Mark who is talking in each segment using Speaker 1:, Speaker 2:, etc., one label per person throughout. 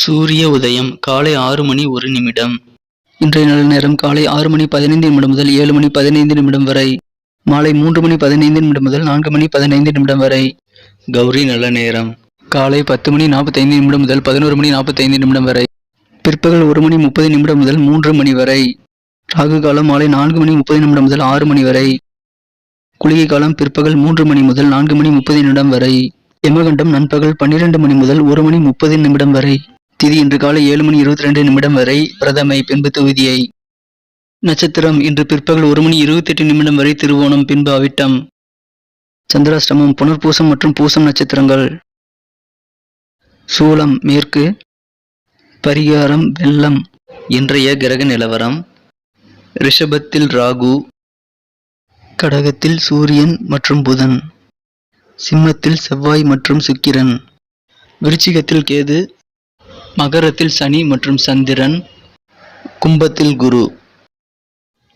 Speaker 1: சூரிய உதயம் காலை ஆறு மணி ஒரு நிமிடம். இன்றைய நல்ல நேரம் காலை ஆறு மணி பதினைந்து நிமிடம் முதல் ஏழு மணி பதினைந்து நிமிடம் வரை. மாலை மூன்று மணி பதினைந்து நிமிடம் முதல் நான்கு மணி பதினைந்து நிமிடம் வரை. கௌரி நல்ல நேரம். காலை பத்து மணி நாற்பத்தைந்து நிமிடம் முதல் பதினோரு மணி நாற்பத்தைந்து நிமிடம் வரை. பிற்பகல் ஒரு மணி முப்பது நிமிடம் முதல் மூன்று மணி வரை. ராகு காலம் மாலை நான்கு மணி முப்பது நிமிடம் முதல் ஆறு மணி வரை. குளிகை காலம் பிற்பகல் மூன்று மணி முதல் நான்கு மணி முப்பது நிமிடம் வரை. யமகண்டம் நண்பகல் பன்னிரண்டு மணி முதல் ஒரு மணி முப்பது நிமிடம் வரை. திதி இன்று காலை ஏழு மணி இருபத்தி ரெண்டு நிமிடம் வரை பிரதமை பின்பு தொகுதியை. நட்சத்திரம் இன்று பிற்பகல் ஒரு மணி இருபத்தி எட்டு நிமிடம் வரை திருவோணம் பின்பு அவிட்டம். சந்திராஷ்டமம் புனர்பூசம் மற்றும் பூசம் நட்சத்திரங்கள். சூலம் மேற்கு. பரிகாரம் வெள்ளம் இன்றைய கிரக நிலவரம். ரிஷபத்தில் ராகு. கடகத்தில் சூரியன் மற்றும் புதன். சிம்மத்தில் செவ்வாய் மற்றும் சுக்கிரன். விருச்சிகத்தில் கேது. மகரத்தில் சனி மற்றும் சந்திரன். கும்பத்தில் குரு.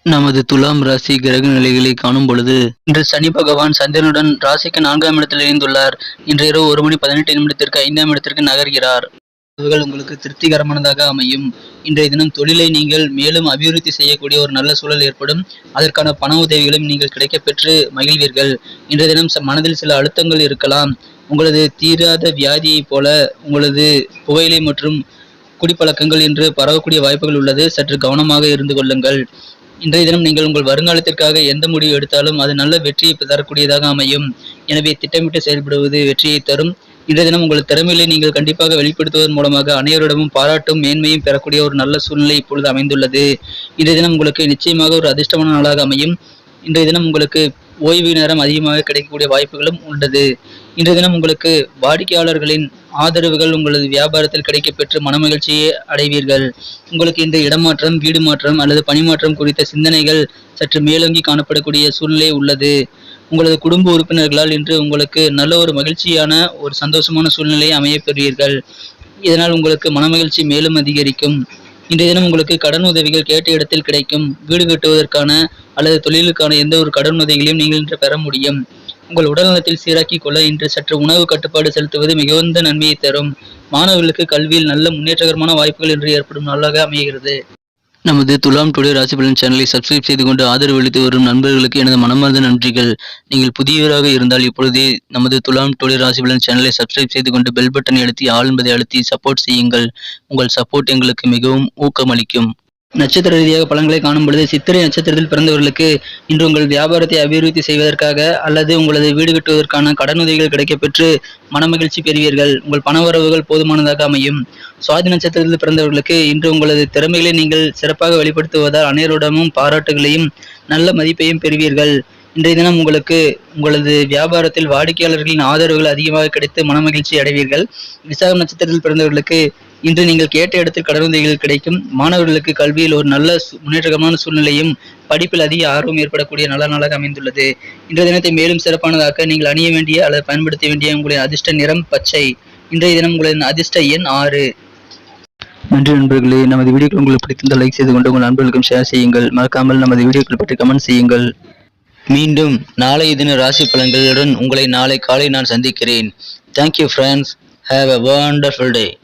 Speaker 1: நமது துலாம் ராசி கிரக நிலைகளை காணும் பொழுது இன்று சனி பகவான் சந்திரனுடன் ராசிக்கு நான்காம் இடத்தில் இணைந்துள்ளார். இன்று இரவு ஒரு மணி பதினெட்டு நிமிடத்திற்கு ஐந்தாம் இடத்திற்கு நகர்கிறார். இதுகள் உங்களுக்கு திருப்திகரமானதாக அமையும். இன்றைய தினம் தொழிலை நீங்கள் மேலும் அபிவிருத்தி செய்யக்கூடிய ஒரு நல்ல சூழல் ஏற்படும். அதற்கான பண உதவிகளும் நீங்கள் கிடைக்கப்பெற்று மகிழ்வீர்கள். இன்றைய தினம் ச- மனதில் சில அழுத்தங்கள் இருக்கலாம். உங்களது தீராத வியாதியைப் போல உங்களது புகையிலை மற்றும் குடிப்பழக்கங்கள் என்று பரவக்கூடிய வாய்ப்புகள் உள்ளது. சற்று கவனமாக இருந்து கொள்ளுங்கள். இன்றைய தினம் நீங்கள் உங்கள் வருங்காலத்திற்காக எந்த முடிவு எடுத்தாலும் அது நல்ல வெற்றியை தரக்கூடியதாக அமையும். எனவே திட்டமிட்டு செயல்படுவது வெற்றியை தரும். இன்றைய தினம் உங்கள் திறமையிலே நீங்கள் கண்டிப்பாக வெளிப்படுத்துவதன் மூலமாக அனைவரிடமும் பாராட்டும் மேன்மையும் பெறக்கூடிய ஒரு நல்ல சூழ்நிலை இப்பொழுது அமைந்துள்ளது. இன்றைய தினம் உங்களுக்கு நிச்சயமாக ஒரு அதிர்ஷ்டமான நாளாக அமையும். இன்றைய தினம் உங்களுக்கு ஓய்வு நேரம் அதிகமாக கிடைக்கக்கூடிய வாய்ப்புகளும் உள்ளது. இன்றைய தினம் உங்களுக்கு வாடிக்கையாளர்களின் ஆதரவுகள் உங்களது வியாபாரத்தில் கிடைக்கப்பெற்று மனமகிழ்ச்சியை அடைவீர்கள். உங்களுக்கு இந்த இடமாற்றம் வீடு மாற்றம் அல்லது பணிமாற்றம் குறித்த சிந்தனைகள் சற்று மேலோங்கி காணப்படக்கூடிய சூழ்நிலை உள்ளது. உங்களது குடும்ப உறுப்பினர்களால் இன்று உங்களுக்கு நல்ல ஒரு மகிழ்ச்சியான ஒரு சந்தோஷமான சூழ்நிலையை அமையப்பெறுவீர்கள். இதனால் உங்களுக்கு மனமகிழ்ச்சி மேலும் அதிகரிக்கும். இன்றைய தினம் உங்களுக்கு கடன் உதவிகள் கேட்ட இடத்தில் கிடைக்கும். வீடு கட்டுவதற்கான அல்லது தொழிலுக்கான எந்த ஒரு கடன் உதவிகளையும் நீங்கள் இன்று பெற முடியும். உங்கள் உடல்நலத்தில் சீராக்கிக் கொள்ள இன்று சற்று உணவு கட்டுப்பாடு செலுத்துவது மிகுந்த நன்மையை தரும். மாணவர்களுக்கு கல்வியில் நல்ல முன்னேற்றகரமான வாய்ப்புகள் இன்று ஏற்படும் நாளாக அமைகிறது. நமது துலாம் டுடே ராசி பலன் சேனலை சப்ஸ்கிரைப் செய்து கொண்டு ஆதரவு அளித்து வரும் நண்பர்களுக்கு எனது மனமார்ந்த நன்றிகள். நீங்கள் புதியவராக இருந்தால் இப்பொழுதே நமது துலாம் டுடே ராசி பலன் சேனலை சப்ஸ்கிரைப் செய்து கொண்டு பெல் பட்டனை அழுத்தி ஆல் என்பதை அழுத்தி சப்போர்ட் செய்யுங்கள். உங்கள் சப்போர்ட் எங்களுக்கு மிகவும் ஊக்கமளிக்கும். நட்சத்திர ரீதியாக பலன்களை காணும் பொழுது சித்திரை நட்சத்திரத்தில் பிறந்தவர்களுக்கு இன்று உங்கள் வியாபாரத்தை அபிவிருத்தி செய்வதற்காக அல்லது உங்களது வீடு கட்டுவதற்கான கடனுதவிகள் கிடைக்கப்பெற்று மனமகிழ்ச்சி பெறுவீர்கள். உங்கள் பணவரவுகள் போதுமானதாக அமையும். சுவாதி நட்சத்திரத்தில் பிறந்தவர்களுக்கு இன்று உங்களது திறமைகளை நீங்கள் சிறப்பாக வெளிப்படுத்துவதால் அனைவரிடமும் பாராட்டுகளையும் நல்ல மதிப்பையும் பெறுவீர்கள். இன்றைய தினம் உங்களுக்கு உங்களது வியாபாரத்தில் வாடிக்கையாளர்களின் ஆதரவுகள் அதிகமாக கிடைத்து மனமகிழ்ச்சி அடைவீர்கள். விசாகம் நட்சத்திரத்தில் பிறந்தவர்களுக்கு இன்று நீங்கள் கேட்ட இடத்தில் கடனுதவிகள் கிடைக்கும். மாணவர்களுக்கு கல்வியில் ஒரு நல்ல சு- முன்னேற்றகரமான சூழ்நிலையும் படிப்பில் அதிக ஆர்வம் ஏற்படக்கூடிய நல்ல நாளாக அமைந்துள்ளது. இன்றைய தினத்தை மேலும் சிறப்பானதாக்க நீங்கள் அணிய வேண்டிய அல்லது பயன்படுத்த வேண்டிய உங்களின் அதிர்ஷ்ட நிறம் பச்சை. இன்றைய தினம் உங்களின் அதிர்ஷ்ட எண் ஆறு. நன்றி நண்பர்களே. நமது வீடியோக்கள் உங்களுக்கு பிடித்திருந்தால் லைக் செய்து கொண்டு உங்கள் நண்பர்களுக்கும் ஷேர் செய்யுங்கள். மறக்காமல் நமது வீடியோக்கள் பற்றி கமெண்ட் செய்யுங்கள். மீண்டும் நாளைய தின ராசி பலன்களுடன் உங்களை நாளை காலை நான் சந்திக்கிறேன். Thank you friends have a wonderful day